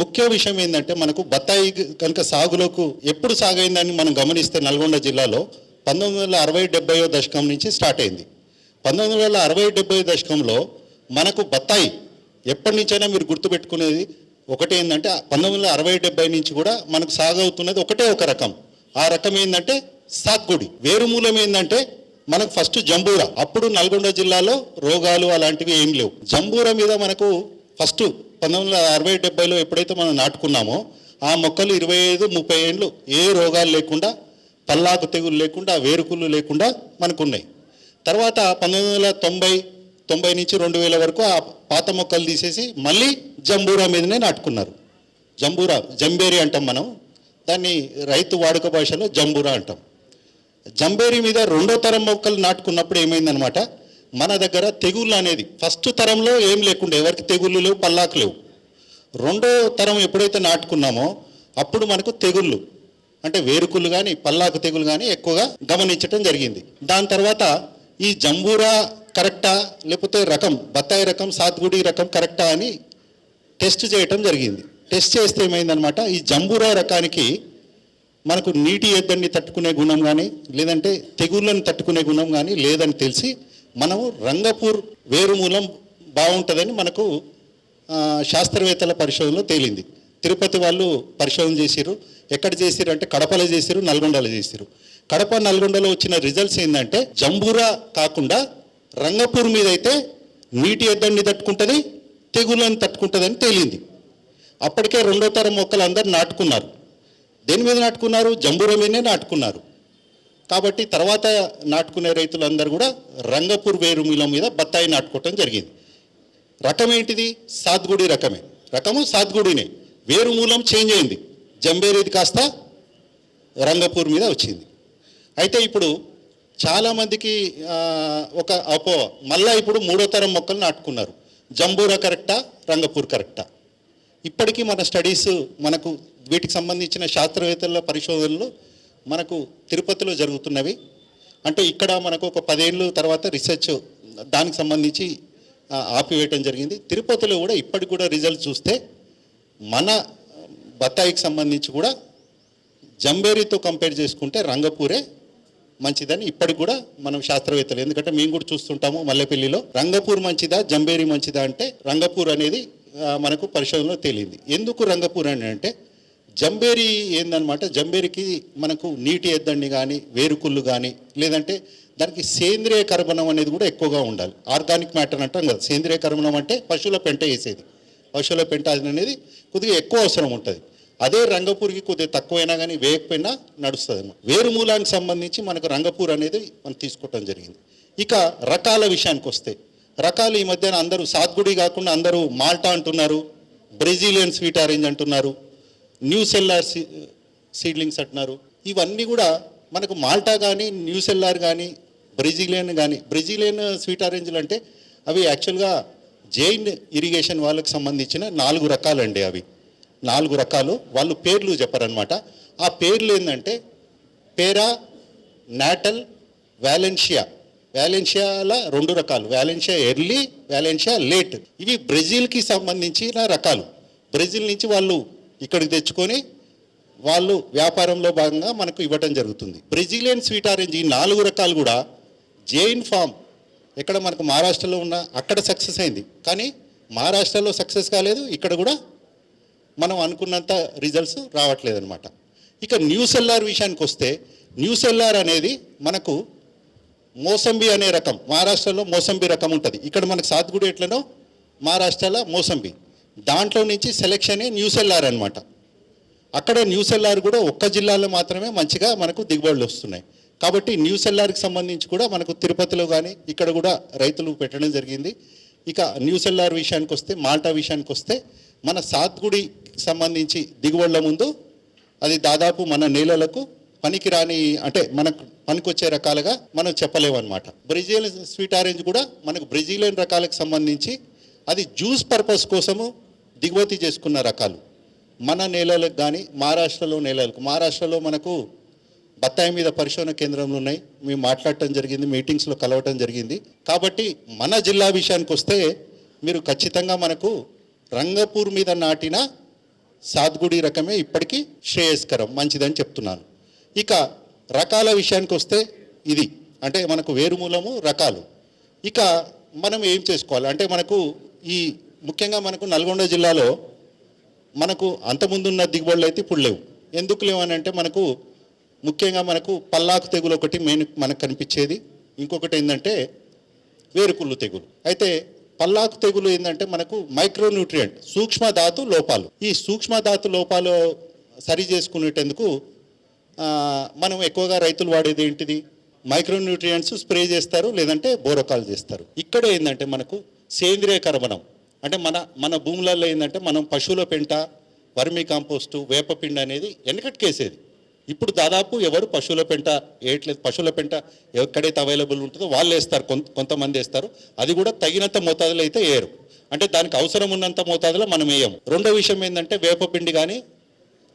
ముఖ్య విషయం ఏంటంటే మనకు బత్తాయి కనుక సాగులోకి ఎప్పుడు సాగైందని మనం గమనిస్తే నల్గొండ జిల్లాలో పంతొమ్మిది వందల అరవై డెబ్బైయో దశకం నుంచి స్టార్ట్ అయింది. పంతొమ్మిది వందల అరవై డెబ్బై దశకంలో మనకు బత్తాయి ఎప్పటి నుంచైనా మీరు గుర్తుపెట్టుకునేది ఒకటి ఏంటంటే పంతొమ్మిది వందల అరవై డెబ్బై నుంచి కూడా మనకు సాగవుతున్నది ఒకటే ఒక రకం. ఆ రకం ఏంటంటే సాత్గుడి వేరుమూలం ఏంటంటే మనకు ఫస్ట్ జంబూరా. అప్పుడు నల్గొండ జిల్లాలో రోగాలు అలాంటివి ఏం లేవు. జంబూరా మీద మనకు ఫస్ట్ పంతొమ్మిది వందల అరవై డెబ్బైలో ఎప్పుడైతే మనం నాటుకున్నామో ఆ మొక్కలు ఇరవై ఐదు ముప్పై ఏళ్ళు ఏ రోగాలు లేకుండా పల్లాకు తెగులు లేకుండా వేరుకుళ్ళు లేకుండా మనకు ఉన్నాయి తర్వాత పంతొమ్మిది వందల తొంభై తొంభై నుంచి రెండు వేల వరకు ఆ పాత మొక్కలు తీసేసి మళ్ళీ జంబూరా మీదనే నాటుకున్నారు. జంబూరా జంబేరి అంటాం మనం. దాన్ని రైతు వాడుక భాషలో జంబూరా అంటాం. జంబేరి మీద రెండో తరం మొక్కలు నాటుకున్నప్పుడు ఏమైందనమాట? మన దగ్గర తెగుళ్ళు అనేది ఫస్ట్ తరంలో ఏం లేకుండా ఎవరికి తెగుళ్ళు లేవు పల్లాకు లేవు. రెండో తరం ఎప్పుడైతే నాటుకున్నామో అప్పుడు మనకు తెగుళ్ళు. అంటే వేరుకులు కానీ పల్లాకు తెగులు కానీ ఎక్కువగా గమనించడం జరిగింది. దాని తర్వాత ఈ జంబూరా కరెక్టా లేకపోతే రకం బత్తాయి రకం సాత్గుడి రకం కరెక్టా అని టెస్ట్ చేయటం జరిగింది. టెస్ట్ చేస్తే ఏమైందనమాట ఈ జంబూరా రకానికి మనకు నీటి ఎద్దడిని తట్టుకునే గుణం కానీ లేదంటే తెగుళ్ళని తట్టుకునే గుణం కానీ లేదని తెలిసి మనము రంగపూర్ వేరుమూలం బాగుంటుందని మనకు శాస్త్రవేత్తల పరిశోధనలో తేలింది. తిరుపతి వాళ్ళు పరిశోధన చేసిరు ఎక్కడ చేసిరు అంటే కడపలో చేసిరు నల్గొండలో చేసిరు కడప నల్గొండలో వచ్చిన రిజల్ట్స్ ఏంటంటే జంబూరా కాకుండా రంగపూర్ మీద అయితే నీటి ఎద్దడిని తట్టుకుంటుంది తెగుళ్ళని తట్టుకుంటుందని తేలింది. అప్పటికే రెండో తరం మొక్కలు అందరు నాటుకున్నారు. దేని మీద నాటుకున్నారు? జంబూర మీదనే నాటుకున్నారు. కాబట్టి తర్వాత నాటుకునే రైతులందరూ కూడా రంగపూర్ వేరుమూలం మీద బత్తాయి నాటుకోవటం జరిగింది. రకం ఏంటిది? సాత్గుడి రకమే. రకము సాత్గుడినే వేరుమూలం చేంజ్ అయింది. జంబేరిది కాస్త రంగపూర్ మీద వచ్చింది. అయితే ఇప్పుడు చాలామందికి ఒక అపో మళ్ళా ఇప్పుడు మూడో తరం మొక్కలు నాటుకున్నారు. జంబూరా కరెక్టా? రంగపూర్ కరెక్టా? ఇప్పటికీ మన స్టడీస్ మనకు వీటికి సంబంధించిన శాస్త్రవేత్తల పరిశోధనలు మనకు తిరుపతిలో జరుగుతున్నవి. అంటే ఇక్కడ మనకు ఒక పదేళ్ళు తర్వాత రీసెర్చ్ దానికి సంబంధించి ఆపివేయటం జరిగింది. తిరుపతిలో కూడా ఇప్పటికి కూడా రిజల్ట్ చూస్తే మన బత్తాయికి సంబంధించి కూడా జంబేరితో కంపేర్ చేసుకుంటే రంగపూరే మంచిదని ఇప్పటికి కూడా మనం శాస్త్రవేత్తలు. ఎందుకంటే మేము కూడా చూస్తుంటాము మల్లెపల్లిలో. రంగపూర్ మంచిదా జంబేరి మంచిదా అంటే రంగపూర్ అనేది మనకు పరిశోధనలో తేలింది. ఎందుకు రంగపూర్ అని అంటే జంబేరి ఏందనమాట జంబేరికి మనకు నీటి ఎద్దండి కానీ వేరుకుళ్ళు కానీ లేదంటే దానికి సేంద్రియ కర్బనం అనేది కూడా ఎక్కువగా ఉండాలి. ఆర్గానిక్ మ్యాటర్ అంటాం కదా సేంద్రియ కర్బనం అంటే పశువుల పెంట వేసేది. పశువుల పెంట అనేది కొద్దిగా ఎక్కువ అవసరం ఉంటుంది. అదే రంగపూర్కి కొద్దిగా తక్కువైనా కానీ వేయకపోయినా నడుస్తుంది అనమాట వేరు మూలానికి సంబంధించి మనకు రంగపూర్ అనేది మనం తీసుకోవటం జరిగింది. ఇక రకాల విషయానికి వస్తే రకాలు ఈ మధ్యన అందరూ సాత్గుడి కాకుండా అందరూ మాల్టా అంటున్నారు బ్రెజిలియన్ స్వీట్ ఆరెంజ్ అంటున్నారు న్యూ సెల్లార్ సీడ్లింగ్స్ అంటున్నారు. ఇవన్నీ కూడా మనకు మాల్టా కానీ న్యూ సెల్లార్ కానీ బ్రెజిలియన్ కానీ బ్రెజిలియన్ స్వీట్ ఆరెంజ్లు అంటే అవి యాక్చువల్గా జైన్ ఇరిగేషన్ వాళ్ళకి సంబంధించిన నాలుగు రకాలండి అవి. నాలుగు రకాలు. వాళ్ళు పేర్లు చెప్పారనమాట ఆ పేర్లు ఏంటంటే పేరా నాటల్ వ్యాలెన్షియా. వ్యాలెన్షియాల రెండు రకాలు. Valencia early Valencia late. ఇవి బ్రెజిల్కి సంబంధించిన రకాలు. బ్రెజిల్ నుంచి వాళ్ళు ఇక్కడికి తెచ్చుకొని వాళ్ళు వ్యాపారంలో భాగంగా మనకు ఇవ్వటం జరుగుతుంది. బ్రెజిలియన్ స్వీట్ ఆరెంజ్ ఈ నాలుగు రకాలు కూడా జైన్ ఫామ్ ఎక్కడ మనకు మహారాష్ట్రలో ఉన్న అక్కడ సక్సెస్ అయింది. కానీ మహారాష్ట్రలో సక్సెస్ కాలేదు ఇక్కడ కూడా మనం అనుకున్నంత రిజల్ట్స్ రావట్లేదు అనమాట ఇక న్యూ సెల్లార్ విషయానికి వస్తే న్యూ సెల్లార్ అనేది మనకు మోసంబి అనే రకం మహారాష్ట్రలో మోసంబి రకం ఉంటుంది. ఇక్కడ మనకు సాత్గుడి ఎట్లనో మహారాష్ట్రలో మోసంబి దాంట్లో నుంచి సెలెక్షనే న్యూస్ ఎల్ఆర్ అనమాట అక్కడ న్యూస్ ఎల్ఆర్ కూడా ఒక్క జిల్లాలో మాత్రమే మంచిగా మనకు దిగుబడులు వస్తున్నాయి. కాబట్టి న్యూస్ ఎల్ఆర్కి సంబంధించి కూడా మనకు తిరుపతిలో కానీ ఇక్కడ కూడా రైతులు పెట్టడం జరిగింది. ఇక న్యూస్ ఎల్ఆర్ విషయానికి వస్తే మాల్టా విషయానికి వస్తే మన సాత్గుడికి సంబంధించి దిగుబడుల ముందు అది దాదాపు మన నేలలకు పనికిరాని అంటే మనకు పనికొచ్చే రకాలుగా మనం చెప్పలేమన్నమాట. బ్రెజిలియన్ స్వీట్ ఆరెంజ్ కూడా మనకు బ్రెజిలియన్ రకాలకు సంబంధించి అది జ్యూస్ పర్పస్ కోసము దిగుమతి చేసుకున్న రకాలు. మన నేలలకు కానీ మహారాష్ట్రలో నేలలకు మహారాష్ట్రలో మనకు బత్తాయి మీద పరిశోధన కేంద్రంలో ఉన్నాయి. మేము మాట్లాడటం జరిగింది మీటింగ్స్లో కలవటం జరిగింది. కాబట్టి మన జిల్లా విషయానికి వస్తే మీరు ఖచ్చితంగా మనకు రంగపూర్ మీద నాటిన సాద్గుడి రకమే ఇప్పటికీ శ్రేయస్కరం మంచిదని చెప్తున్నాను. ఇక రకాల విషయానికి వస్తే ఇది అంటే మనకు వేరుమూలము రకాలు. ఇక మనం ఏం చేసుకోవాలి? అంటే మనకు ఈ ముఖ్యంగా మనకు నల్గొండ జిల్లాలో మనకు అంతకుముందున్న దిగుబడులు అయితే ఇప్పుడు లేవు. ఎందుకు లేవు అని అంటే మనకు ముఖ్యంగా మనకు పల్లాకు తెగులు ఒకటి మెయిన్ మనకు కనిపించేది. ఇంకొకటి ఏంటంటే వేరుకుళ్ళు తెగులు. అయితే పల్లాకు తెగులు ఏంటంటే మనకు మైక్రోన్యూట్రియంట్ సూక్ష్మధాతు లోపాలు. ఈ సూక్ష్మధాతు లోపాలు సరి చేసుకునేటందుకు మనం ఎక్కువగా రైతులు వాడేది ఏంటిది? మైక్రోన్యూట్రియంట్స్ స్ప్రే చేస్తారు లేదంటే బోరకాలు చేస్తారు. ఇక్కడ ఏంటంటే మనకు సేంద్రియ కర్బనం అంటే మన మన భూములలో ఏంటంటే మనం పశువుల పెంట వర్మీ కాంపోస్టు వేపపిండి అనేది వెనకట్కేసేది ఇప్పుడు దాదాపు ఎవరు పశువుల పెంట వేయట్లేదు పశువుల పెంట ఎక్కడైతే అవైలబుల్ ఉంటుందో వాళ్ళు వేస్తారు కొంత కొంతమంది వేస్తారు. అది కూడా తగినంత మోతాదులో అయితే వేయరు. అంటే దానికి అవసరం ఉన్నంత మోతాదులో మనం వేయము. రెండో విషయం ఏంటంటే వేపపిండి కానీ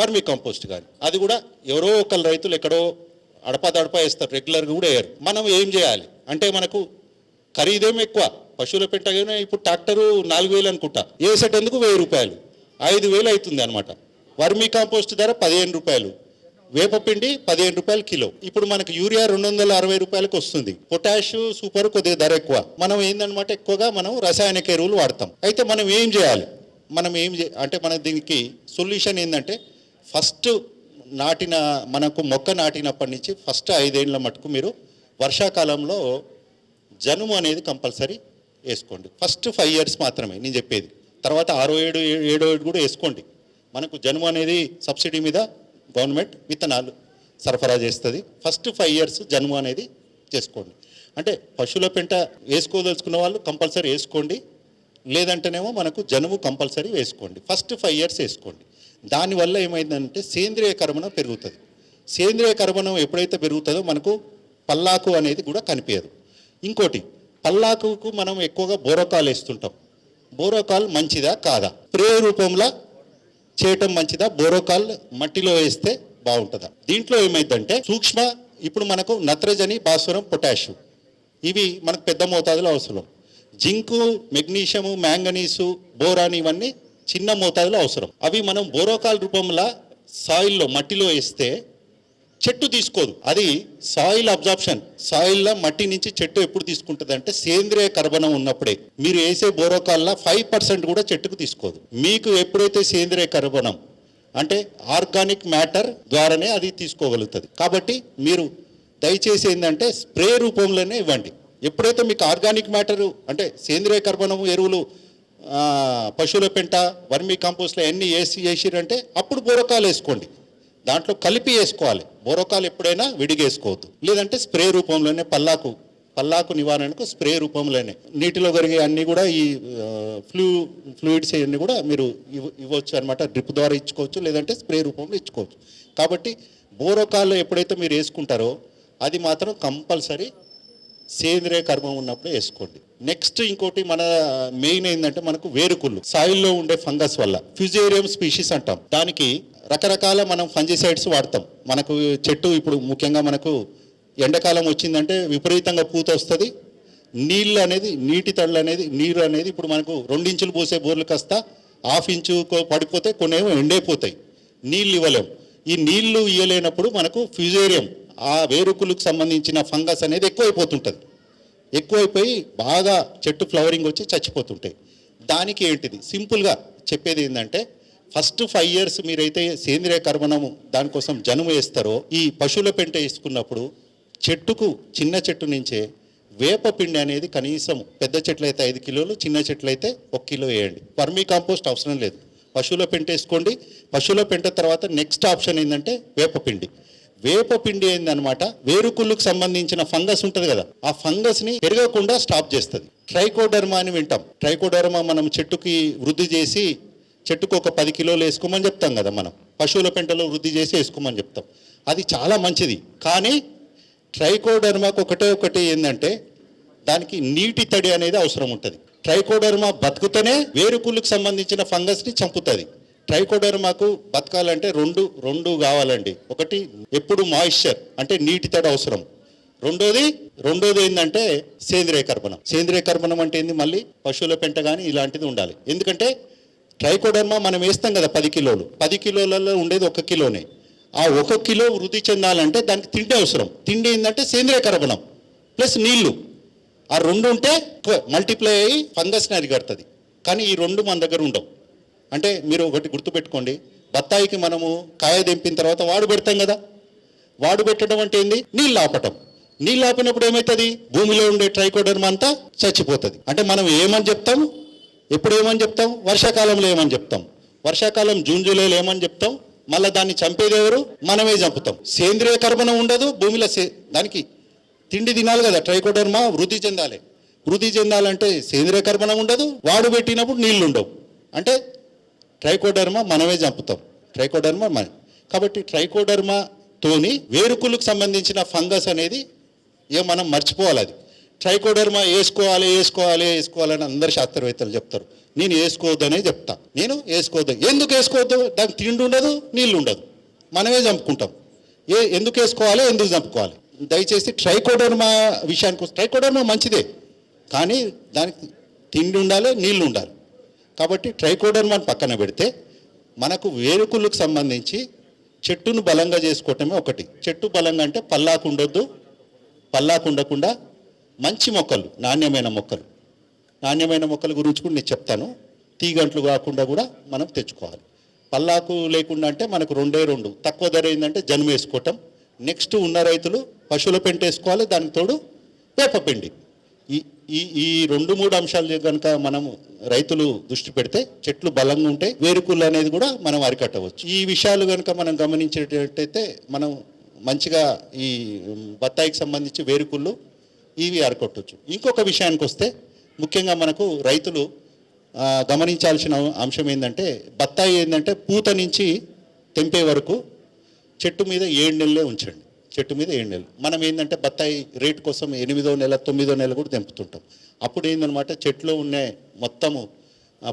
వర్మీ కంపోస్ట్ కానీ అది కూడా ఎవరో ఒకరు రైతులు ఎక్కడో అడపదడప వేస్తారు రెగ్యులర్గా కూడా వేయరు. మనం ఏం చేయాలి? అంటే మనకు ఖరీదేం ఎక్కువ. పశువుల పెట్టగానే ఇప్పుడు ట్రాక్టరు నాలుగు వేలు అనుకుంటా. వేసేటందుకు వెయ్యి రూపాయలు. ఐదు వేలు అవుతుంది అనమాట వర్మీ కాంపోస్ట్ ధర పదిహేను రూపాయలు. వేపపిండి పదిహేను రూపాయలు కిలో. ఇప్పుడు మనకు యూరియా రెండు వందల అరవై రూపాయలకు వస్తుంది. పొటాష్ సూపర్ కొద్దిగా ధర ఎక్కువ. మనం ఏందనమాట ఎక్కువగా మనం రసాయనిక ఎరువులు వాడతాం. అయితే మనం ఏం చేయాలి? మనం ఏం చే అంటే మన దీనికి సొల్యూషన్ ఏంటంటే ఫస్ట్ నాటిన మనకు మొక్క నాటినప్పటి నుంచి ఫస్ట్ ఐదేళ్ళ మటుకు మీరు వర్షాకాలంలో జనుము అనేది కంపల్సరీ వేసుకోండి. ఫస్ట్ ఫైవ్ ఇయర్స్ మాత్రమే నేను చెప్పేది. తర్వాత ఆరో ఏడు ఏ- ఏడో ఏడు కూడా వేసుకోండి. మనకు జనుము అనేది సబ్సిడీ మీద గవర్నమెంట్ విత్తనాలు సరఫరా చేస్తుంది. ఫస్ట్ ఫైవ్ ఇయర్స్ జనుము అనేది చేసుకోండి. అంటే పశువుల పెంట వేసుకోదలుచుకున్న వాళ్ళు కంపల్సరీ వేసుకోండి. లేదంటేనేమో మనకు జనుము కంపల్సరీ వేసుకోండి. ఫస్ట్ ఫైవ్ ఇయర్స్ వేసుకోండి. దానివల్ల ఏమైందంటే సేంద్రియ కర్మణం పెరుగుతుంది. సేంద్రియ కర్మణం ఎప్పుడైతే పెరుగుతుందో మనకు పల్లాకు అనేది కూడా కనిపించదు. ఇంకోటి పల్లాకుకు మనం ఎక్కువగా బోరకాలు వేస్తుంటాం. బోరకాల్ మంచిదా కాదా? ప్రే రూపంలో చేయటం మంచిదా? బోరోకాల్ మట్టిలో వేస్తే బాగుంటుందా? దీంట్లో ఏమైందంటే సూక్ష్మ ఇప్పుడు మనకు నత్రజని భాస్వరం పొటాషియం. ఇవి మనకు పెద్ద మోతాదులో అవసరం. జింకు మెగ్నీషియము మ్యాంగనీసు బోరాన్ ఇవన్నీ చిన్న మోతాదులో అవసరం. అవి మనం బోరోకాల్ రూపంలో సాయిల్లో మట్టిలో వేస్తే చెట్టు తీసుకోదు అది సాయిల్ అబ్జార్ప్షన్ సాయిల్లో మట్టి నుంచి చెట్టు ఎప్పుడు తీసుకుంటుంది అంటే సేంద్రియ కర్బనం ఉన్నప్పుడే. మీరు వేసే బోరోకాల్లో ఫైవ్ పర్సెంట్ కూడా చెట్టుకు తీసుకోదు. మీకు ఎప్పుడైతే సేంద్రియ కర్బనం అంటే ఆర్గానిక్ మ్యాటర్ ద్వారానే అది తీసుకోగలుగుతుంది. కాబట్టి మీరు దయచేసి ఏంటంటే స్ప్రే రూపంలోనే ఇవ్వండి. ఎప్పుడైతే మీకు ఆర్గానిక్ మ్యాటరు అంటే సేంద్రియ కర్బనం ఎరువులు పశువుల పెంట వర్మీ కంపోస్ట్లో ఎన్ని వేసి వేసిరంటే అప్పుడు బోరకాలు వేసుకోండి. దాంట్లో కలిపి వేసుకోవాలి. బోరకాలు ఎప్పుడైనా విడిగేసుకోవద్దు. లేదంటే స్ప్రే రూపంలోనే పల్లాకు పల్లాకు నివారణకు స్ప్రే రూపంలోనే. నీటిలో కరిగే అన్నీ కూడా ఈ ఫ్లూ ఫ్లూయిడ్స్ అన్నీ కూడా మీరు ఇవ్వ ఇవ్వచ్చు అనమాట డ్రిప్ ద్వారా ఇచ్చుకోవచ్చు లేదంటే స్ప్రే రూపంలో ఇచ్చుకోవచ్చు. కాబట్టి బోరకాలు ఎప్పుడైతే మీరు వేసుకుంటారో అది మాత్రం కంపల్సరీ సేంద్రియ కర్మం ఉన్నప్పుడు వేసుకోండి. నెక్స్ట్ ఇంకోటి మన మెయిన్ ఏంటంటే మనకు వేరుకుళ్ళు. సాయిల్లో ఉండే ఫంగస్ వల్ల. ఫ్యూజేరియం స్పీషీస్ అంటాం. దానికి రకరకాల మనం ఫంజిసైడ్స్ వాడతాం. మనకు చెట్టు ఇప్పుడు ముఖ్యంగా మనకు ఎండాకాలం వచ్చిందంటే విపరీతంగా పూత వస్తుంది. నీళ్ళు అనేది నీటి తళ్ళు అనేది నీరు అనేది ఇప్పుడు మనకు రెండించులు పోసే బోర్లు కాస్త హాఫ్ ఇంచు పడిపోతే కొన్ని ఏమో ఎండైపోతాయి. నీళ్ళు ఇవ్వలేము ఈ నీళ్ళు ఇవ్వలేనప్పుడు మనకు ఫ్యూజేరియం ఆ వేరుకులకు సంబంధించిన ఫంగస్ అనేది ఎక్కువైపోతుంటుంది. ఎక్కువైపోయి బాగా చెట్టు ఫ్లవరింగ్ వచ్చి చచ్చిపోతుంటాయి. దానికి ఏంటిది? సింపుల్గా చెప్పేది ఏంటంటే ఫస్ట్ ఫైవ్ ఇయర్స్ మీరైతే సేంద్రియ కర్మణము దానికోసం జనుము వేస్తారో ఈ పశువుల పెంట వేసుకున్నప్పుడు చెట్టుకు చిన్న చెట్టు నుంచే వేప పిండి అనేది కనీసం పెద్ద చెట్లు అయితే ఐదు కిలోలు చిన్న చెట్లు అయితే ఒక కిలో వేయండి. వర్మీ కాంపోస్ట్ అవసరం లేదు. పశువుల పెంట వేసుకోండి. పశువుల పెంట తర్వాత నెక్స్ట్ ఆప్షన్ ఏంటంటే వేప పిండి ఏందనమాట వేరుకుళ్ళుకు సంబంధించిన ఫంగస్ ఉంటుంది కదా ఆ ఫంగస్ని పెరగకుండా స్టాప్ చేస్తుంది. ట్రైకోడర్మా అని వింటాం. ట్రైకోడర్మా మనం చెట్టుకి వృద్ధి చేసి చెట్టుకు ఒక పది కిలోలు వేసుకోమని చెప్తాం కదా మనం. పశువుల పెంటలో వృద్ధి చేసి వేసుకోమని చెప్తాం. అది చాలా మంచిది. కానీ ట్రైకోడర్మాకు ఒకటే ఒకటి ఏంటంటే దానికి నీటి తడి అనేది అవసరం ఉంటుంది. ట్రైకోడర్మా బతుకుతూనే వేరుకుళ్ళుకు సంబంధించిన ఫంగస్ని చంపుతుంది. ట్రైకోడర్మాకు బతకాలంటే రెండు రెండు కావాలండి. ఒకటి ఎప్పుడు మాయిశ్చర్ అంటే నీటి తడి అవసరం. రెండోది రెండోది ఏంటంటే సేంద్రియ కర్బనం. సేంద్రియ కర్బనం అంటే ఏంది? మళ్ళీ పశువుల పెంట కానీ ఇలాంటిది ఉండాలి. ఎందుకంటే ట్రైకోడర్మా మనం వేస్తాం కదా పది కిలోలు. పది కిలోలలో ఉండేది ఒక కిలోనే. ఆ ఒక కిలో వృద్ధి చెందాలంటే దానికి తిండి అవసరం. తిండి ఏంటంటే సేంద్రియ కర్బనం ప్లస్ నీళ్ళు. ఆ రెండు ఉంటే మల్టిప్లై అయ్యి ఫంగస్ని అరిగడుతుంది కానీ ఈ రెండు మన దగ్గర ఉండవు. అంటే మీరు ఒకటి గుర్తుపెట్టుకోండి. బత్తాయికి మనము కాయ తెంపిన తర్వాత వాడు పెడతాం కదా. వాడు పెట్టడం అంటే ఏంది? నీళ్ళు ఆపటం నీళ్ళు ఆపినప్పుడు ఏమవుతుంది భూమిలో ఉండే ట్రైకోడర్మ అంతా చచ్చిపోతుంది. అంటే మనం ఏమని చెప్తాం? ఎప్పుడు ఏమని చెప్తాం? వర్షాకాలంలో ఏమని చెప్తాం? వర్షాకాలం జూన్ జూలైలో ఏమని చెప్తాం? మళ్ళీ దాన్ని చంపేది ఎవరు? మనమే చంపుతాం. సేంద్రియ కర్బనం ఉండదు భూమిలో సే దానికి తిండి తినాలి కదా. ట్రైకోడర్మా వృద్ధి చెందాలి. వృద్ధి చెందాలంటే సేంద్రియ కర్బనం ఉండదు వాడు పెట్టినప్పుడు నీళ్ళు ఉండవు. అంటే ట్రైకోడర్మా మనమే చంపుతాం. ట్రైకోడర్మా మన. కాబట్టి ట్రైకోడర్మాతోని వేరుకులకు సంబంధించిన ఫంగస్ అనేది ఏ మనం మర్చిపోవాలి అది. ట్రైకోడర్మా వేసుకోవాలి వేసుకోవాలి వేసుకోవాలని అందరు శాస్త్రవేత్తలు చెప్తారు. నేను వేసుకోవద్దనే చెప్తా. నేను వేసుకోవద్దు. ఎందుకు వేసుకోవద్దు? దానికి తిండి ఉండదు నీళ్ళు ఉండదు. మనమే చంపుకుంటాం. ఏ ఎందుకు వేసుకోవాలి ఎందుకు చంపుకోవాలి? దయచేసి ట్రైకోడర్మా విషయానికి ట్రైకోడర్మా మంచిదే. కానీ దానికి తిండి ఉండాలి నీళ్ళు ఉండాలి. కాబట్టి ట్రైకోడర్మాని పక్కన పెడితే మనకు వేరుకులకు సంబంధించి చెట్టును బలంగా చేసుకోవటమే ఒకటి. చెట్టు బలంగా అంటే పల్లాకు ఉండొద్దు పల్లాకు ఉండకుండా మంచి మొక్కలు నాణ్యమైన మొక్కలు. నాణ్యమైన మొక్కల గురించి కూడా నేను చెప్తాను. తీగంట్లు కాకుండా కూడా మనం తెచ్చుకోవాలి. పల్లాకు లేకుండా అంటే మనకు రెండే రెండు. తక్కువ ధర ఏంటంటే జన్మ వేసుకోవటం. నెక్స్ట్ ఉన్న రైతులు పశువుల పెంట వేసుకోవాలి దానికి తోడు వేపపిండి ఈ ఈ ఈ రెండు మూడు అంశాలు కనుక మనం రైతులు దృష్టి పెడితే చెట్లు బలంగా ఉంటాయి వేరుకుళ్ళు అనేది కూడా మనం అరికట్టవచ్చు. ఈ విషయాలు కనుక మనం గమనించేటట్టయితే మనం మంచిగా ఈ బత్తాయికి సంబంధించి వేరుకుళ్ళు ఇవి అరికొట్టవచ్చు ఇంకొక విషయానికి వస్తే ముఖ్యంగా మనకు రైతులు గమనించాల్సిన అంశం ఏంటంటే బత్తాయి ఏంటంటే పూత నుంచి తెంపే వరకు చెట్టు మీద ఏడు నెలలే ఉంచండి. చెట్టు మీద ఏడు నెలలు. మనం ఏంటంటే బత్తాయి రేటు కోసం ఎనిమిదో నెల తొమ్మిదో నెల కూడా తెంపుతుంటాం. అప్పుడు ఏందనమాట చెట్లో ఉండే మొత్తము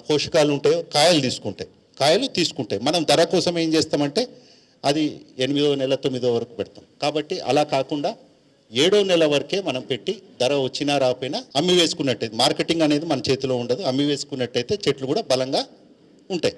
పోషకాలు ఉంటాయో కాయలు తీసుకుంటాయి. కాయలు తీసుకుంటాయి. మనం ధర కోసం ఏం చేస్తామంటే అది ఎనిమిదో నెల తొమ్మిదో వరకు పెడతాం. కాబట్టి అలా కాకుండా ఏడో నెల వరకే మనం పెట్టి ధర వచ్చినా రాకపోయినా అమ్మి వేసుకున్నట్టయితే మార్కెటింగ్ అనేది మన చేతిలో ఉండదు. అమ్మి వేసుకున్నట్టయితే చెట్లు కూడా బలంగా ఉంటాయి.